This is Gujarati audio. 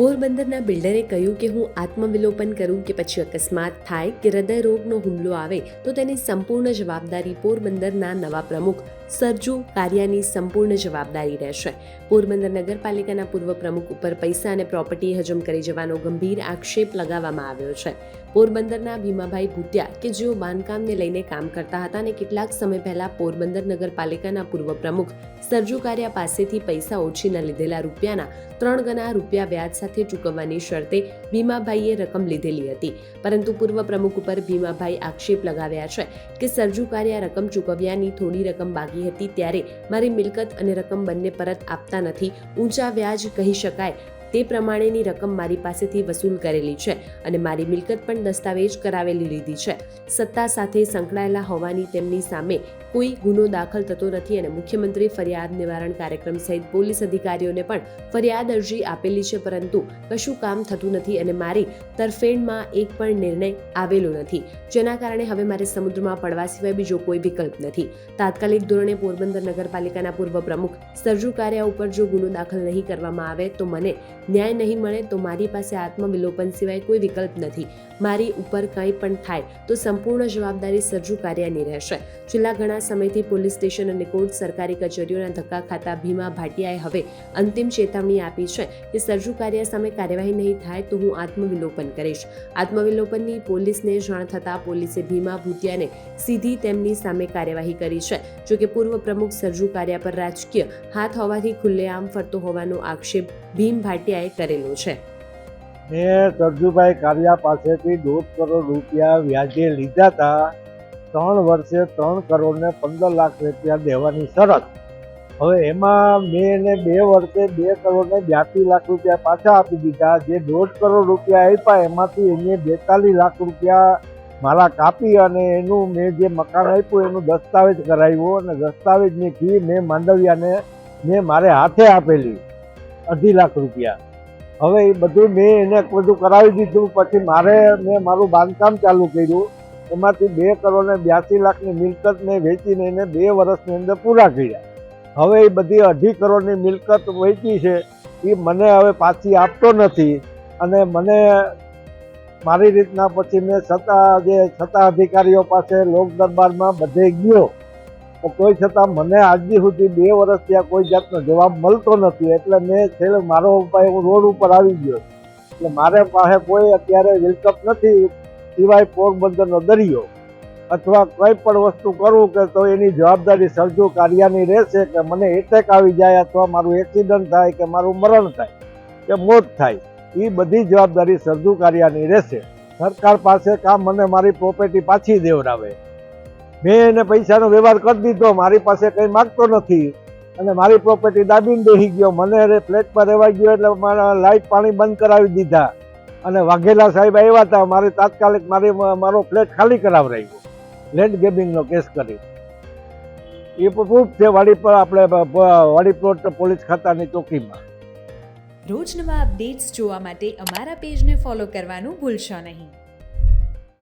પોરબંદરના બિલ્ડરે કહ્યું કે હું આત્મવિલોપન કરું કે પછી અકસ્માત થાય કે હૃદય રોગનો હુમલો આવે, તો તેની સંપૂર્ણ જવાબદારી પોરબંદરના નવા પ્રમુખ સરજુ કારિયાની સંપૂર્ણ જવાબદારી રહેશે. પોરબંદર નગરપાલિકાના પૂર્વ પ્રમુખ ઉપર પૈસા અને પ્રોપર્ટી હજમ કરી જવાનો ગંભીર આક્ષેપ લગાવવામાં આવ્યો છે. પોરબંદરના ભીમાભાઈ ભૂતિયા કે જેઓ બાંધકામને લઈને કામ કરતા હતા અને કેટલાક સમય પહેલા પોરબંદર નગરપાલિકાના પૂર્વ પ્રમુખ સરજુ કારિયા પાસેથી પૈસા ઓછીના લીધેલા રૂપિયાના ત્રણ ગણા રૂપિયા વ્યાજ સાથે ચૂકવવાની શરતે ભીમાભાઈએ રકમ લીધેલી હતી. પરંતુ પૂર્વ પ્રમુખ ઉપર ભીમાભાઈ આક્ષેપ લગાવ્યા છે કે સરજુ કારિયા રકમ ચૂકવ્યાની થોડી રકમ બાકી હતી ત્યારે મારી મિલકત અને રકમ બંને પરત આપતા નથી. ઊંચા વ્યાજ કહી શકાય તે પ્રમાણેની રકમ મારી પાસેથી વસૂલ કરેલી છે અને મારી મિલકત પણ દસ્તાવેજ કરાવેલી લીધી છે. સત્તા સાથે સંકળાયેલા હોવાની તેમની સામે કોઈ ગુનો દાખલ થતો નથી અને મુખ્યમંત્રી ફરિયાદ નિવારણ કાર્યક્રમ સહિત પોલીસ અધિકારીઓને પણ ફરિયાદ અરજી આપેલી છે, પરંતુ કશું કામ થતું નથી અને મારી તરફેણમાં એક પણ નિર્ણય આવેલો નથી. જેના કારણે હવે મારે સમુદ્રમાં પડવા સિવાય બીજો કોઈ વિકલ્પ નથી. તાત્કાલિક ધોરણે પોરબંદર નગરપાલિકાના પૂર્વ પ્રમુખ સરજુ કાર્યા ઉપર જો ગુનો દાખલ નહીં કરવામાં આવે તો મને ન્યાય નહીં મળે તો મારી પાસે આત્મવિલોપન સિવાય કોઈ વિકલ્પ નથી. મારી ઉપર કંઈ પણ થાય તો સંપૂર્ણ જવાબદારી સર્જુ કાર્યની રહેશે. છેલ્લા ઘણા સમયથી પોલીસ સ્ટેશન અને કોર્ટ સરકારી કચેરીઓના ધક્કા ખાતા ભીમા ભાટિયાએ હવે અંતિમ ચેતવણી આપી છે કે સર્જુ કાર્ય સામે કાર્યવાહી નહીં થાય તો હું આત્મવિલોપન કરીશ. આત્મવિલોપનની પોલીસને જાણ થતાં પોલીસે ભીમા ભૂતિયાને સીધી તેમની સામે કાર્યવાહી કરી છે. જોકે પૂર્વ પ્રમુખ સર્જુ કાર્યા પર રાજકીય હાથ હોવાથી ખુલ્લેઆમ ફરતો હોવાનો આક્ષેપ ભીમ ભાટિયાએ કરેલો છે. મેં સરજુભાઈ કારિયા પાસેથી દોઢ કરોડ રૂપિયા વ્યાજે લીધા હતા. ત્રણ વર્ષે ત્રણ કરોડ ને પંદર લાખ રૂપિયા દેવાની શરત. હવે એમાં મેં એને બે વર્ષે બે કરોડ ને બ્યાસી લાખ રૂપિયા પાછા આપી દીધા. જે દોઢ કરોડ રૂપિયા આપ્યા એમાંથી એને બેતાલીસ લાખ રૂપિયા મારા કાપી અને એનું મેં જે મકાન આપ્યું એનું દસ્તાવેજ કરાવ્યું. અને દસ્તાવેજની ફી મેં માંડવિયાને, મેં મારે હાથે આપેલી. અઢી લાખ રૂપિયા. હવે એ બધું મેં એને બધું કરાવી દીધું, પછી મારે મેં મારું બાંધકામ ચાલુ કર્યું. એમાંથી બે કરોડ ને બ્યાસી લાખની મિલકત મેં વેચીને એને બે વર્ષની અંદર પૂરા કર્યા. હવે એ બધી અઢી કરોડની મિલકત વેચી છે, એ મને હવે પાછી આપતો નથી. અને મને મારી રીતના પછી મેં સત્તા જે સત્તા અધિકારીઓ પાસે લોક દરબારમાં બધે ગયો. તો કોઈ છતાં મને આજથી સુધી બે વર્ષ ત્યાં કોઈ જાતનો જવાબ મળતો નથી. એટલે મેં છેલ્લે મારો ઉપાય હું રોડ ઉપર આવી ગયો. એટલે મારે પાસે કોઈ અત્યારે વિલકપ નથી. સિવાય પોરબંદરનો દરિયો. અથવા કંઈ પણ વસ્તુ કરું કે તો એની જવાબદારી સરજુ કાર્યાની રહેશે કે મને એટેક આવી જાય અથવા મારું એક્સિડન્ટ થાય કે મારું મરણ થાય કે મોત થાય એ બધી જવાબદારી સરજુ કાર્યાની રહેશે. સરકાર પાસે કામ મને મારી પ્રોપર્ટી પાછી દેવડાવે. મેં એને પૈસાનો વ્યવહાર કરી દીધો, મારી પાસે કંઈ માગતો નથી. અને મારી પ્રોપર્ટી દાબીને બેસી ગયો. મને ફ્લેટ ફ્લેટમાં રહેવા ગયો એટલે મારા લાઇટ પાણી બંધ કરાવી દીધા. અને વાઘેલા સાહેબ આવ્યા હતા. મારે તાત્કાલિક મારી મારો ફ્લેટ ખાલી કરાવરાવ્યો લેન્ડ ગેબિંગનો કેસ કરી. એ પ્રૂફ છે વાડી પર આપણે વાડી પ્લોટ પોલીસ ખાતાની ચોકીમાં. રોજ નવા અપડેટ્સ જોવા માટે અમારા પેજને ફોલો કરવાનું ભૂલશો નહીં.